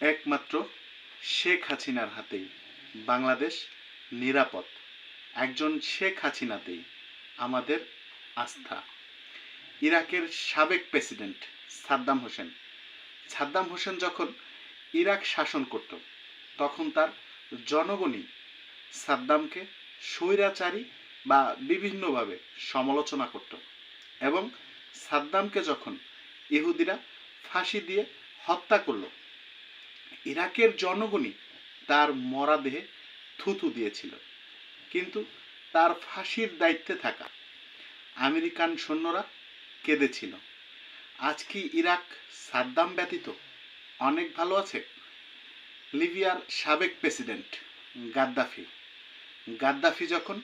একমাত্র শেখ হাসিনার হাতেই। বাংলাদেশ নিরাপদ। একজন শেখ হাসিনাতেই আমাদের আস্থা। ইরাকের সাবেক president Saddam Hussein. Saddam Hussein যখন ইরাক শাসন করত, তখন তার জনগণই সাদ্দামকে স্বৈরাচারী বা বিভিন্নভাবে সমালোচনা করত এবং সাদ্দামকে যখন ইহুদিরা ফাঁসি দিয়ে হত্যা করল ইরাকের জনগণই তার মরা দেহে থুথু দিয়েছিল। কিন্তু তার ফাঁসির দায়িত্বে থাকা আমেরিকান সৈন্যরা কেঁদেছিল। আজ কি ইরাক সাদ্দাম ব্যতীত অনেক ভালো আছে? লিবিয়ার সাবেক প্রেসিডেন্ট গাদ্দাফি। গাদ্দাফি যখন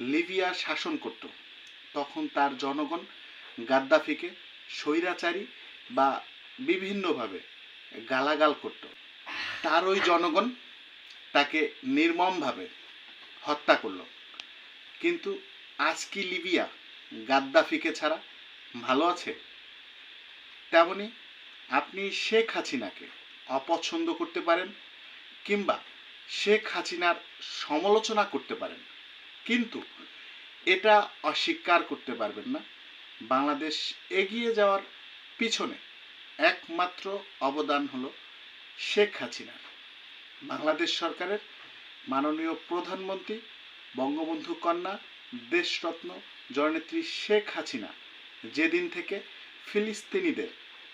লিবিয়া শাসন করত, তখন তার জনগণ গাদ্দাফিকে স্বৈরাচারী বা বিভিন্নভাবে গালাগাল করত। তার ওই জনগণ তাকে নির্মমভাবে হত্যা করল। কিন্তু আজ কি লিবিয়া গাদ্দাফিকে ছাড়া ভালো আছে? তেমনি আপনি শেখ হাসিনাকে অপছন্দ করতে পারেন কিংবা শেখ হাসিনার সমালোচনা করতে পারেন, কিন্তু এটা অস্বীকার করতে পারবেন না। বাংলাদেশ এগিয়ে যাওয়ার পিছনে একমাত্র অবদান হলো শেখ হাসিনা। বাংলাদেশ সরকারের মাননীয় প্রধানমন্ত্রী বঙ্গবন্ধু কন্যা, দেশরত্ন জননেত্রী শেখ হাসিনা যেদিন থেকে ফিলিস্তিনিদের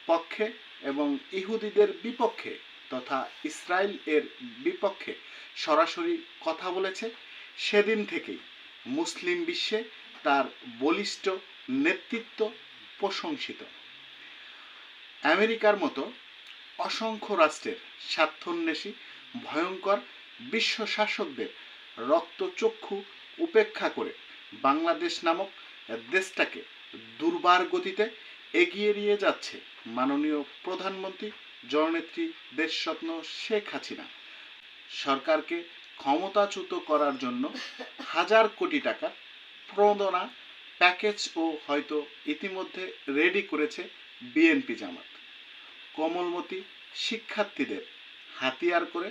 পক্ষে এবং ইহুদিদের বিপক্ষে তথা ইসরায়েল এর বিপক্ষে সরাসরি কথা বলেছে, সেদিন থেকেই মুসলিম বিশ্বে তার বলিষ্ঠ নেতৃত্ব প্রশংসিত। আমেরিকার মতো অসংখ্য রাষ্ট্রের স্বার্থন্বেষী, ভয়ঙ্কর বিশ্ব শাসকদের রক্তচক্ষু উপেক্ষা করে বাংলাদেশ নামক দেশটাকে দুর্বার গতিতে এগিয়ে নিয়ে যাচ্ছে মাননীয় প্রধানমন্ত্রী জননেত্রী দেশরত্ন শেখ হাসিনা। সরকারকে ক্ষমতাচ্যুত করার জন্য হাজার কোটি টাকা প্রণোদনা, প্যাকেজ ও হয়তো ইতিমধ্যে রেডি করেছে বিএনপি জামাত। কোমলমতি শিক্ষার্থীদের হাতিয়ার করে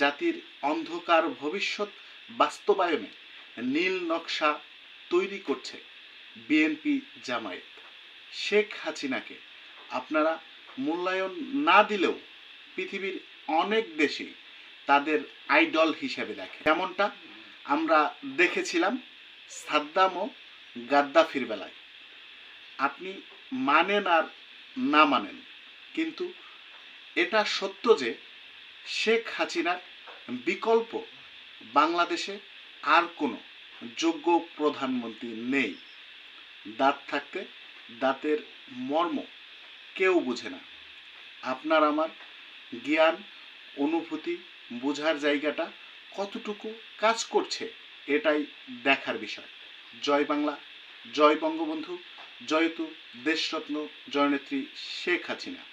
জাতির অন্ধকার ভবিষ্যৎ বাস্তবায়নে নীল নকশা তৈরি করছে বিএনপি জামায়াত। শেখ হাসিনাকে আপনারা মূল্যায়ন না দিলেও পৃথিবীর অনেক দেশেই তাদের আইডল হিসেবে দেখে। যেমনটা আমরা দেখেছিলাম সাদ্দাম ও গাদ্দাফির বেলায়। আপনি মানেন আর না মানেন, কিন্তু এটা সত্য যে শেখ হাসিনার বিকল্প বাংলাদেশে আর কোনো যোগ্য প্রধানমন্ত্রী নেই। দাঁত থাকতে দাঁতের মর্ম কেউ বুঝে না। আপনার আমার জ্ঞান, অনুভূতি বোঝার জায়গাটা কতটুকু কাজ করছে এটাই দেখার বিষয়। জয় বাংলা, জয় বঙ্গবন্ধু জয়তু দেশরত্ন জয়নেত্রী শেখ হাসিনা।